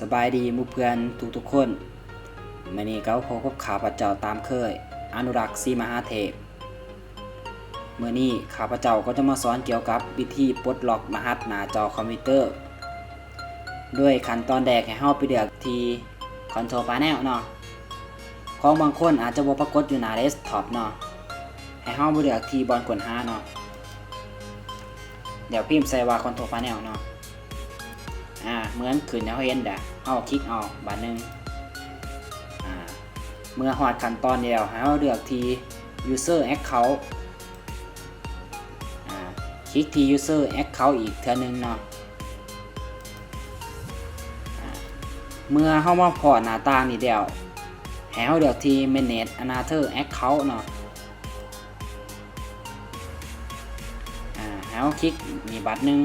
สบายดีมู่เพื่อนทุกทุกๆคนมื่อนี้ก็พบกับข่าวประเจ้าตามเคย อนุรักษ์สีมหาเทพเมื่อนี้ข้าพเจ้าก็จะมาสอนเกี่ยวกับวิธีปลดล็อกรหัสหน้าจอคอมพิวเตอร์ ด้วยขั้นตอนแรกให้เฮาไปเลือกที่ Control Panel เนาะของบางคนอาจจะบ่ปรากฏอยู่หน้าเดสก์ท็อปเนาะให้เฮาไปเลือกที่บอลกดหาเนาะเดี๋ยวพิมพ์ใส่ว่า Control Panel เนาะ อ่าเหมือนขึ้นแล้วเห็นเด้อเอาคลิกเอาบาทหนึงอ่าเมื่อหอดขั้นตอนเดียวให้เราเลือกที่ user account อ่าคลิกที่ user account อีกเท่านึงเนาะเมื่อเข้ามาพอหน้าต่างนี่เดียวให้เราเลือกที่ manage another account เนาะอ่าให้เราคลิกมีบัตรหนึ่ง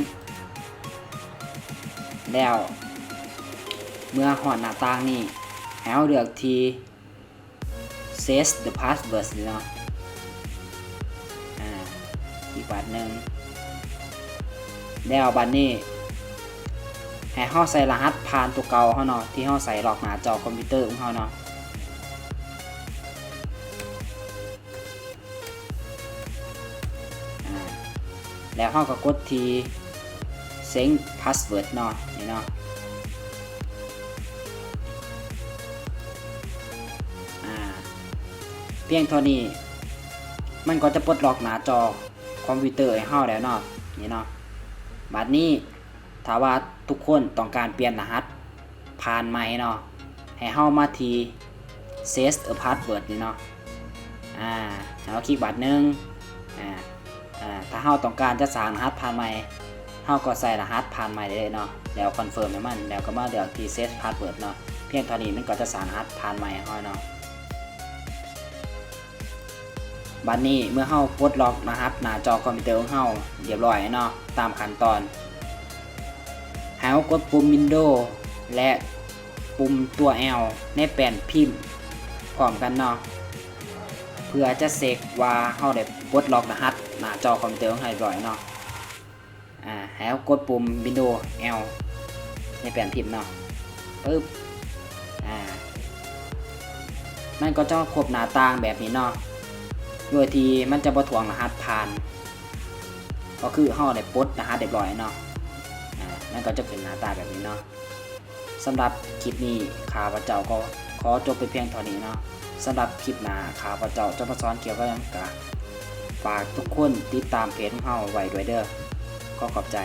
แล้ว เมื่อหอดหน้าต่างนี่ให้เลือกที่ set the password เนาะอ่าอีกบัตรหนึ่งแล้วบัตรนี้ให้เราใส่รหัสผ่านตัวเก่าเขาเนาะที่เราใส่ล็อกหน้าจอคอมพิวเตอร์ของเราเนาะอ่าแล้วเราก็กดที เซ็งพาสเวิร์ดเนาะนี่เนาะเพียงเท่านี้ มันก็จะปลดล็อกหน้าจอคอมพิวเตอร์ให้เฮาแล้วเนาะนี่เนาะบัดนี้ถ้าว่าทุกคนต้องการเปลี่ยนรหัสผ่านใหม่เนาะให้เฮามาที่ set a password นี่เนาะอ่าให้เราคลิกบัตรหนึ่งอ่าอ่าถ้าเฮาต้องการจะสร้างรหัสผ่านใหม่ เฮาก็ใส่รหัสผ่านใหม่ได้เลยเนาะแล้วคอนเฟิร์มให้มันแล้วก็มาเลือกที่เซตพาสเวิร์ดเนาะเพียงเท่านี้มันก็จะสารหัสผ่านใหม่ให้เฮาเนาะบัดนี้เมื่อเฮาปลดล็อกรหัสหน้าจอคอมพิวเตอร์ของเฮาเรียบร้อยเนาะตามขั้นตอนห้เฮากดปุ่ม Windows และปุ่มตัว L ในแป้นพิมพ์พร้อมกันเนาะเพื่อจะเช็คว่าเฮาได้ปลดล็อกรหัสหน้าจอคอมพิวเตอร์ของเฮาเรียบร้อยเนาะ อ่าแล้วกดปุ่ม Windows L ในแผนพิมพ์เนาะปึ๊บอ่ามันก็จะครบหน้าต่างแบบนี้เนาะโดยที่มันจะบ่ถ่วงรหัสผ่าน ก็คือเฮาได้ปลดรหัสเรียบร้อยเนาะอ่ามันก็จะเป็นหน้าตาแบบนี้เนาะสำหรับคลิปนี้ข้าพเจ้าก็ขอจบไปเพียงเท่านี้เนาะสำหรับคลิปหน้าข้าพเจ้าจะมาสอนเกี่ยวกับยังกะฝากทุกคนติดตามเพจของเฮาไว้ด้วยเด้อ ก็ขอบใจ